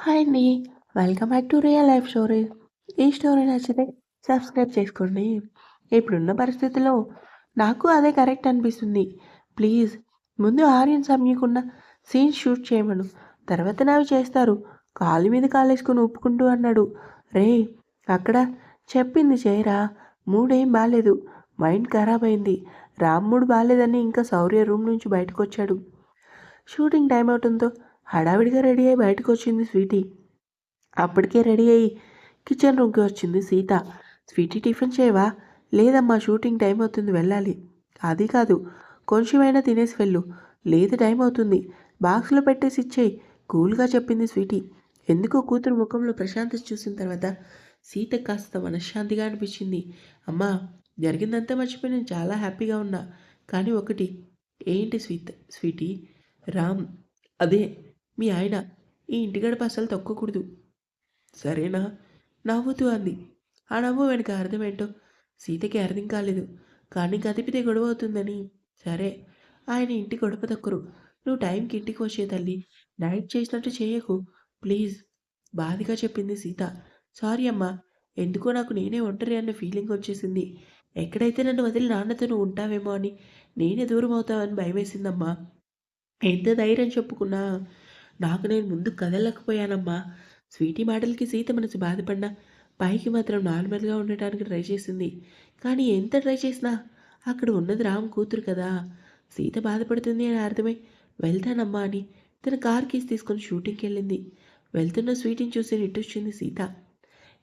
Hi అండి. Welcome back to real life story. ఈ story నచ్చితే సబ్స్క్రైబ్ చేసుకోండి. ఇప్పుడున్న పరిస్థితిలో నాకు అదే కరెక్ట్ అనిపిస్తుంది. ప్లీజ్ ముందు ఆర్యన్ సమీకున్న సీన్స్ షూట్ చేయమను. తర్వాత నావి చేస్తారు. కాలు మీద కాలేసుకుని ఒప్పుకుంటూ అన్నాడు. రేయ్ అక్కడ చెప్పింది చేయరా. మూడేం బాగాలేదు మైండ్ ఖరాబ్ అయింది. రామ్ బాగాలేదని ఇంకా శౌర్య రూమ్ నుంచి బయటకొచ్చాడు. షూటింగ్ టైం అవటంతో హడావిడిగా రెడీ అయి బయటకు వచ్చింది స్వీటీ. అప్పటికే రెడీ అయ్యి కిచెన్ రూమ్కి వచ్చింది సీత. స్వీటీ టిఫిన్ చేయవా? లేదమ్మా షూటింగ్ టైం అవుతుంది వెళ్ళాలి. అది కాదు కొంచెమైనా తినేసి వెళ్ళు. లేదు టైం అవుతుంది. బాక్స్లో పెట్టేసి ఇచ్చేయ్ కూల్గా చెప్పింది స్వీటీ. ఎందుకో కూతురు ముఖంలో ప్రశాంతి చూసిన తర్వాత సీత కాస్త మనశ్శాంతిగా అనిపించింది. అమ్మా జరిగిందంతా మర్చిపోయి నేను చాలా హ్యాపీగా ఉన్నా. కానీ ఒకటి ఏంటి స్వీత స్వీటీ రామ్ అదే మీ ఆయన ఈ ఇంటి గడప అసలు తొక్కకూడదు. సరేనా? నవ్వుతూ అంది. ఆ నవ్వు వెనుక అర్థమేంటో సీతకి అర్థం కాలేదు. కానీ కదిపితే గొడవ అవుతుందని. సరే ఆయన ఇంటి గొడవ తొక్కరు. నువ్వు టైంకి ఇంటికి వచ్చే తల్లి. నైట్ చేసినట్టు చేయకు. ప్లీజ్ బాధగా చెప్పింది సీత. సారీ అమ్మా ఎందుకో నాకు నేనే ఒంటరి అన్న ఫీలింగ్ వచ్చేసింది. ఎక్కడైతే నన్ను వదిలి నాన్నతో నువ్వు ఉంటావేమో అని నేనే దూరం అవుతావని భయమేసిందమ్మా. ఎంత ధైర్యం చెప్పుకున్నా? నాకు నేను ముందు కదలకపోయానమ్మా స్వీటీ మాటలకి సీత మనసు బాధపడినా పైకి మాత్రం నార్మల్గా ఉండటానికి ట్రై చేసింది. కానీ ఎంత ట్రై చేసినా అక్కడ ఉన్నది రామ్ కూతురు కదా. సీత బాధపడుతుంది అని అర్థమై వెళ్తానమ్మా అని తన కార్ కీస్ తీసుకొని షూటింగ్కి వెళ్ళింది. వెళ్తున్న స్వీటీని చూసి నిట్టొచ్చింది సీత.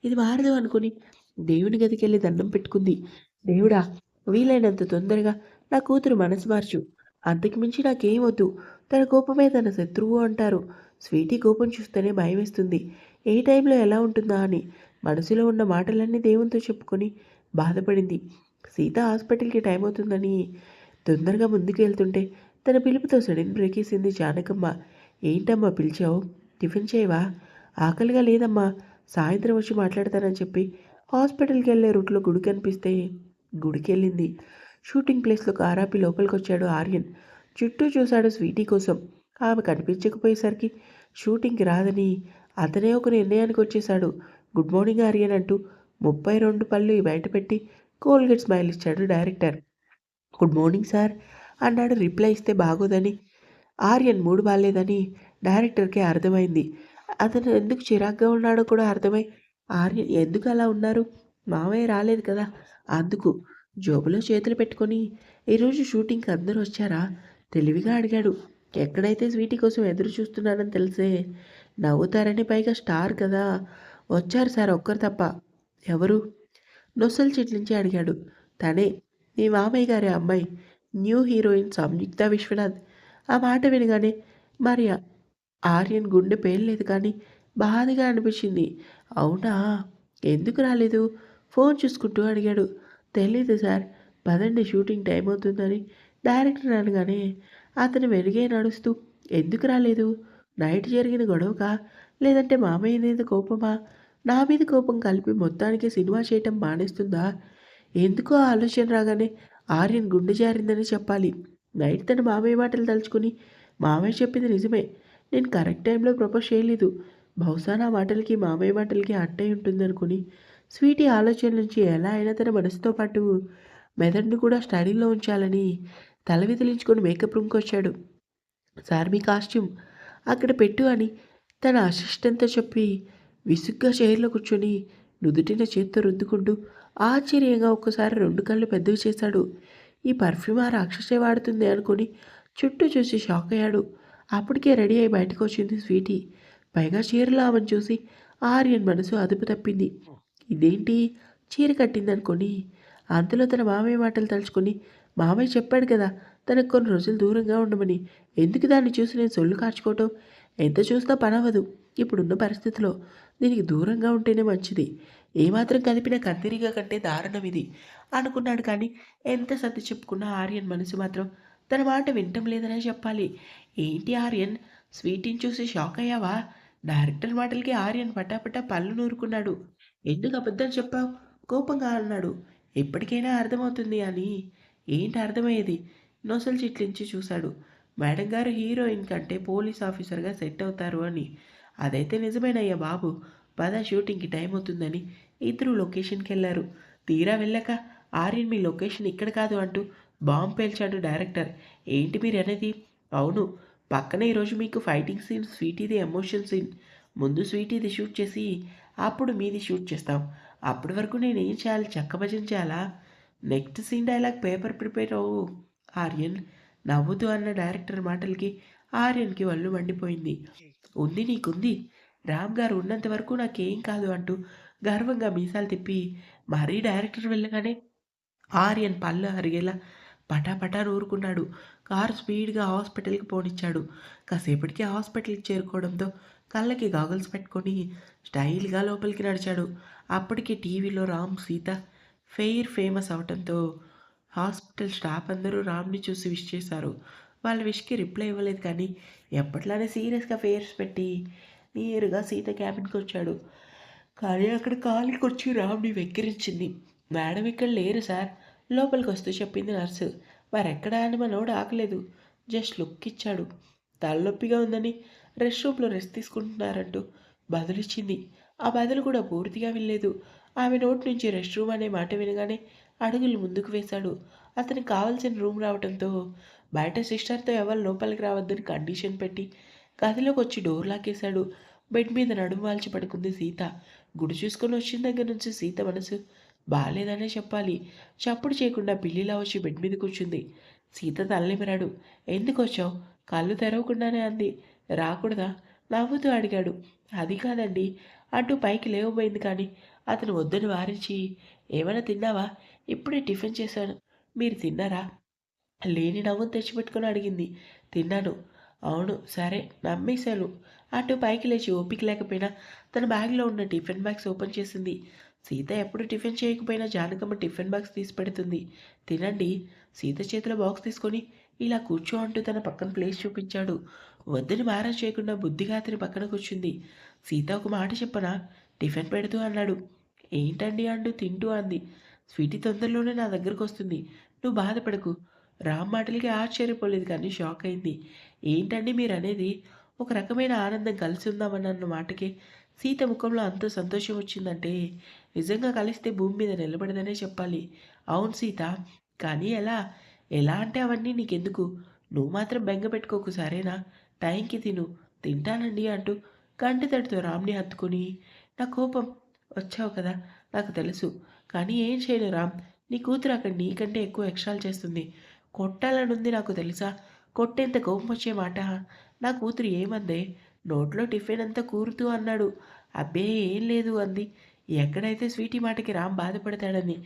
ఇది మారదు అనుకుని దేవుని గదికి వెళ్ళి దండం పెట్టుకుంది. దేవుడా వీలైనంత తొందరగా నా కూతురు మనసు మార్చు. అంతకుమించి నాకేం వద్దు. తన కోపమే తన శత్రువు అంటారు. స్వీటీ కోపం చూస్తేనే భయం వేస్తుంది. ఏ టైంలో ఎలా ఉంటుందా అని. మనసులో ఉన్న మాటలన్నీ దేవునితో చెప్పుకొని బాధపడింది. సీత హాస్పిటల్కి టైం అవుతుందని తొందరగా ముందుకు వెళ్తుంటే తన పిలుపుతో సడన్ బ్రేక్ వేసింది జానకమ్మ. ఏంటమ్మా పిలిచావు? టిఫిన్ చేయవా? ఆకలిగా లేదమ్మా. సాయంత్రం వచ్చి మాట్లాడతానని చెప్పి హాస్పిటల్కి వెళ్ళే రూట్లో గుడి కనిపిస్తే గుడికి వెళ్ళింది షూటింగ్ ప్లేస్లో కారాపి లోపలికి వచ్చాడు ఆర్యన్. చుట్టూ చూశాడు స్వీటీ కోసం. ఆమె కనిపించకపోయేసరికి షూటింగ్కి రాదని అతనే ఒక నిర్ణయానికి వచ్చేశాడు. గుడ్ మార్నింగ్ ఆర్యన్ అంటూ ముప్పై రెండు పళ్ళు బయటపెట్టి కోల్గేట్ స్మైల్ ఇచ్చాడు డైరెక్టర్. గుడ్ మార్నింగ్ సార్ అన్నాడు రిప్లై ఇస్తే బాగోదని. ఆర్యన్ మూడు బాగాలేదని డైరెక్టర్కి అర్థమైంది. అతను ఎందుకు చిరాగ్గా ఉన్నాడో కూడా అర్థమై ఆర్యన్ ఎందుకు అలా ఉన్నారు? మామయ్య రాలేదు కదా. అందుకు జోబులో చేతులు పెట్టుకొని ఈరోజు షూటింగ్కి అందరూ వచ్చారా? తెలివిగా అడిగాడు. ఎక్కడైతే స్వీటీ కోసం ఎదురు చూస్తున్నానని తెలిసే నవ్వుతారని పైగా స్టార్ కదా. వచ్చారు సార్ ఒక్కరు తప్ప. ఎవరు? నొసలు చిట్లించి అడిగాడు. తనే. మీ మామయ్య గారి అమ్మాయి. New heroine Samyuktha Vishwanath. ఆ మాట వినగానే మరి ఆర్యన్ గుండె పేర్లేదు కానీ బాధగా అనిపించింది. అవునా? ఎందుకు రాలేదు? ఫోన్ చూసుకుంటూ అడిగాడు. తెలీదు సార్. పదండి షూటింగ్ టైం అవుతుందని. డైరెక్టర్ అనగానే అతను వెనుగే నడుస్తూ ఎందుకు రాలేదు? నైట్ జరిగిన గొడవకా? లేదంటే మామయ్య మీద కోపమా? నా మీద కోపం కలిపి మొత్తానికి సినిమా చేయటం మానేస్తుందా? ఎందుకో ఆలోచన రాగానే ఆర్యన్ గుండె జారిందని చెప్పాలి. నైట్ తన మామయ్య మాటలు తలుచుకుని మామయ్య చెప్పింది నిజమే. నేను కరెక్ట్ టైంలో ప్రపోజ్ చేయలేదు. బహుశా నా మాటలకి మామయ్య మాటలకి అట్టయి ఉంటుందనుకుని స్వీటీ ఆలోచన నుంచి ఎలా అయినా తన మనసుతో పాటు మెదడును కూడా స్టడీలో ఉంచాలని తల విదిలించుకొని మేకప్ రూమ్కి వచ్చాడు. సార్ మీ కాస్ట్యూమ్ అక్కడ పెట్టు అని తన అసిస్టెంట్తో చెప్పి విసుగ్గా చైర్లో కూర్చొని నుదుటిన చేత్తో రుద్దుకుంటూ ఆశ్చర్యంగా ఒక్కసారి రెండు కళ్ళు పెద్దవి చేశాడు. ఈ పర్ఫ్యూమ్ ఆ రాక్షసే వాడుతుంది అనుకుని చుట్టూ చూసి షాక్ అయ్యాడు. అప్పటికే రెడీ అయి బయటకు వచ్చింది స్వీటీ. పైగా చీరలో ఆమెను చూసి ఆర్యన్ మనసు అదుపు తప్పింది. ఇదేంటి? చీర కట్టిందనుకొని అంతలో తన మామయ్య మాటలు తలుచుకొని మామయ్య చెప్పాడు కదా తనకు కొన్ని రోజులు దూరంగా ఉండమని. ఎందుకు దాన్ని చూసి నేను సొల్లు కార్చుకోవటం ఎంత చూసినా పనవదు ఇప్పుడున్న పరిస్థితిలో దీనికి దూరంగా ఉంటేనే మంచిది. ఏమాత్రం కదిపిన కత్తిరిగా కంటే దారుణం ఇది అనుకున్నాడు కానీ ఎంత సర్ది చెప్పుకున్నా ఆర్యన్ మనసు మాత్రం తన మాట వినటం లేదనే చెప్పాలి. ఏంటి ఆర్యన్? స్వీటిని చూసి షాక్ అయ్యావా? డైరెక్టర్ మాటలకి ఆర్యన్ పటాపటా పళ్ళు నూరుకున్నాడు. ఎందుకు అబద్ధం చెప్పావు? కోపంగా అన్నాడు. ఎప్పటికైనా అర్థమవుతుంది అని. ఏంటి అర్థమయ్యేది? నొసలు చిట్లించి చూశాడు. మేడం గారు హీరోయిన్ కంటే పోలీస్ ఆఫీసర్గా సెట్ అవుతారు అని. అదైతే నిజమేనయ్యా బాబు. పద షూటింగ్కి టైం అవుతుందని ఇద్దరు లొకేషన్కి వెళ్ళారు. తీరా వెళ్ళాక ఆర్యన్ మీ లొకేషన్ ఇక్కడ కాదు అంటూ బాంబు పేల్చాడు డైరెక్టర్. ఏంటి మీరు అనేది? అవును. పక్కన ఈరోజు మీకు ఫైటింగ్ సీన్ స్వీటీది ఎమోషన్ సీన్. ముందు స్వీటీది షూట్ చేసి అప్పుడు మీది షూట్ చేస్తాం. అప్పటి వరకు నేను ఏం చేయాలి? చక్కభజన చేయాలా? Next scene dialogue paper prepare అవ్వు. ఆర్యన్ నవ్వుతూ అన్న డైరెక్టర్ మాటలకి ఆర్యన్కి వల్లు మండిపోయింది. ఉంది నీకుంది. రామ్ గారు ఉన్నంత వరకు నాకేం కాదు అంటూ గర్వంగా మీసాలు తిప్పి మరీ డైరెక్టర్ వెళ్ళగానే ఆర్యన్ పళ్ళు అరిగేలా పటాపటా నూరుకున్నాడు. కారు స్పీడ్గా హాస్పిటల్కి పోనిచ్చాడు. కాసేపటికి హాస్పిటల్కి చేరుకోవడంతో కళ్ళకి గాగుల్స్ పెట్టుకొని స్టైల్గా లోపలికి నడిచాడు. అప్పటికి టీవీలో రామ్ సీత ఫెయిర్ ఫేమస్ అవటంతో హాస్పిటల్ స్టాఫ్ అందరూ రామ్ని చూసి విష్ చేశారు. వాళ్ళ విష్కి రిప్లై ఇవ్వలేదు కానీ ఎప్పట్లానే సీరియస్గా ఫేర్స్ పెట్టి నేరుగా సీత క్యాబిన్కి వచ్చాడు. కానీ అక్కడ కాలికి వచ్చి రామ్ని వెక్కిరించింది. మేడం ఇక్కడ లేరు సార్. లోపలికి వస్తూ చెప్పింది నర్సు. వారెక్కడా అని మనోడు ఆకలేదు. జస్ట్ లుక్ ఇచ్చాడు. తలనొప్పిగా ఉందని రెస్ట్ రూమ్లో రెస్ట్ తీసుకుంటున్నారంటూ బదులిచ్చింది. ఆ బదులు కూడా పూర్తిగా వినలేదు. ఆమె నోటి నుంచి రెస్ట్ రూమ్ అనే మాట వినగానే అడుగులు ముందుకు వేశాడు. అతనికి కావాల్సిన రూమ్ రావడంతో బయట సిస్టర్తో ఎవరు లోపలికి రావద్దని కండిషన్ పెట్టి గదిలోకి వచ్చి డోర్ లాకేశాడు బెడ్ మీద నడుము వాల్చి పడుకుంది సీత. గుడి చూసుకొని వచ్చిన దగ్గర నుంచి సీత మనసు బాగాలేదనే చెప్పాలి. చప్పుడు చేయకుండా పిల్లిలా వచ్చి బెడ్ మీద కూర్చుంది. సీత తల్లిమిరాడు ఎందుకు వచ్చావు? కళ్ళు తెరవకుండానే అంది. రాకూడదా? నవ్వుతూ అడిగాడు. అది కాదండి. అంటూ పైకి లేవబోయింది కానీ అతను వద్దని వారించి ఏమైనా తిన్నావా? ఇప్పుడే టిఫిన్ చేశాను. మీరు తిన్నారా? లేని నవ్వును తెచ్చిపెట్టుకొని అడిగింది. తిన్నాను. అవును. సరే. నమ్మేశాను. అటు పైకి లేచి ఓపిక లేకపోయినా తన బ్యాగ్లో ఉన్న టిఫిన్ బాక్స్ ఓపెన్ చేసింది. సీత ఎప్పుడు టిఫిన్ చేయకపోయినా జానకమ్మ టిఫిన్ బాక్స్ తీసి పెడుతుంది. తినండి. సీత చేతిలో బాక్స్ తీసుకొని ఇలా కూర్చో అంటూ తన పక్కన ప్లేస్ చూపించాడు. వద్దని మారా చేయకుండా బుద్ధిగా అతని పక్కన కూర్చుంది. సీత ఒక మాట చెప్పనా? టిఫిన్ పెడుతూ అన్నాడు. ఏంటండి అంటూ తింటూ అంది. స్వీటీ తొందరలోనే నా దగ్గరకు వస్తుంది. నువ్వు బాధపడకు. రామ్ మాటలకి ఆశ్చర్యపోలేదు కానీ షాక్ అయింది. ఏంటండి మీరు అనేది ఒక రకమైన ఆనందం కలిసి ఉందామన్న మాటకి సీత ముఖంలో అంత సంతోషం వచ్చిందంటే నిజంగా కలిస్తే భూమి మీద నిలబడదనే చెప్పాలి. అవును సీత. కానీ ఎలా? ఎలా అంటే అవన్నీ నీకెందుకు? నువ్వు మాత్రం బెంగ పెట్టుకోకు సరేనా? టైంకి తిను. తింటానండి అంటూ కంటి తడితో రామ్ని హత్తుకొని నా కోపం వచ్చావు కదా? నాకు తెలుసు. కానీ ఏం చేయను రామ్? నీ కూతురు అక్కడ నీకంటే ఎక్కువ ఎక్స్ట్రాలు చేస్తుంది. కొట్టాలనుంది నాకు తెలుసా? కొట్టేంత కోపం వచ్చే మాట? నా కూతురు ఏమందే? నోట్లో టిఫిన్ అంతా కూరుతూ అన్నాడు. అబ్బే ఏం లేదు అంది. ఎక్కడైతే స్వీటీ మాటకి రామ్ బాధపడతాడని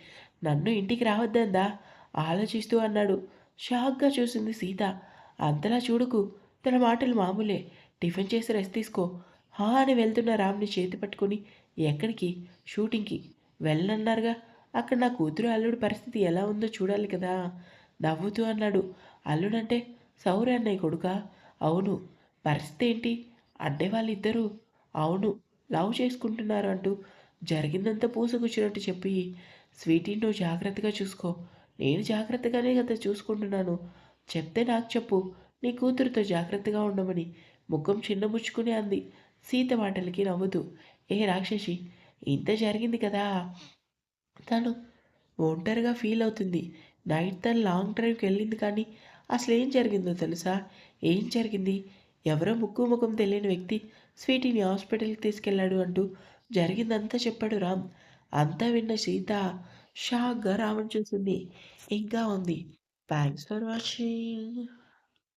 నన్ను ఇంటికి రావద్దందా? ఆలోచిస్తూ అన్నాడు. షాక్గా చూసింది సీత. అంతలా చూడకు. తన మాటలు మామూలే. టిఫిన్ చేసి రెస్ట్ తీసుకో. హా అని వెళ్తున్న రామ్ని చేతి పట్టుకొని ఎక్కడికి? షూటింగ్కి. వెళ్ళనన్నారుగా. అక్కడ నా కూతురు అల్లుడు పరిస్థితి ఎలా ఉందో చూడాలి కదా. నవ్వుతూ అన్నాడు. అల్లుడంటే సౌర్య అన్నయ్య కొడుక? అవును. పరిస్థితి ఏంటి? అంటే వాళ్ళిద్దరూ? అవును. లవ్ చేసుకుంటున్నారు అంటూ జరిగిందంతా పూసగుచ్చినట్టు చెప్పి. స్వీటీ నువ్వు జాగ్రత్తగా చూసుకో. నేను జాగ్రత్తగానే కదా చూసుకుంటున్నాను. చెప్తే నాకు చెప్పు. నీ కూతురుతో జాగ్రత్తగా ఉండమని ముఖం చిన్నబుచ్చుకుని అంది. సీత మాటలకి నవ్వుతూ ఏ రాక్షసి ఇంత జరిగింది కదా. తను ఒంటరిగా ఫీల్ అవుతుంది. నైట్ తను లాంగ్ డ్రైవ్కి వెళ్ళింది కానీ అసలు ఏం జరిగిందో తెలుసా? ఏం జరిగింది? ఎవరో ముక్కు ముఖం తెలియని వ్యక్తి స్వీటీని హాస్పిటల్కి తీసుకెళ్ళాడు అంటూ జరిగిందంతా చెప్పాడు రామ్. అంతా విన్న సీత షాక్గా రావడం చూసింది. ఇంకా ఉంది. Thanks for watching